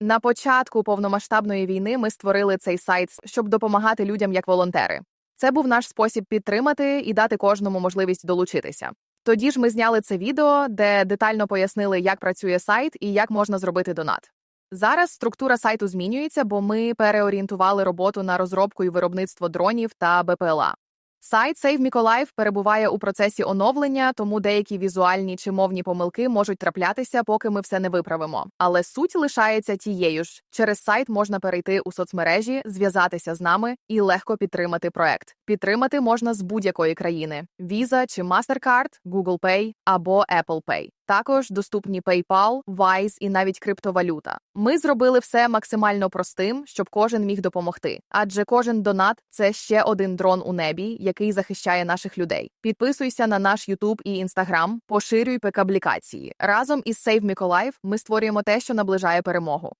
На початку повномасштабної війни ми створили цей сайт, щоб допомагати людям як волонтери. Це був наш спосіб підтримати і дати кожному можливість долучитися. Тоді ж ми зняли це відео, де детально пояснили, як працює сайт і як можна зробити донат. Зараз структура сайту змінюється, бо ми переорієнтували роботу на розробку і виробництво дронів та БПЛА. Сайт Save Миколаїв перебуває у процесі оновлення, тому деякі візуальні чи мовні помилки можуть траплятися, поки ми все не виправимо. Але суть лишається тією ж. Через сайт можна перейти у соцмережі, зв'язатися з нами і легко підтримати проект. Підтримати можна з будь-якої країни: Visa чи MasterCard, Google Pay або Apple Pay. Також доступні PayPal, Wise і навіть криптовалюта. Ми зробили все максимально простим, щоб кожен міг допомогти. Адже кожен донат це ще один дрон у небі, який захищає наших людей. Підписуйся на наш YouTube і Instagram, поширюй пекаблікації. Разом із Save Миколаїв ми створюємо те, що наближає перемогу.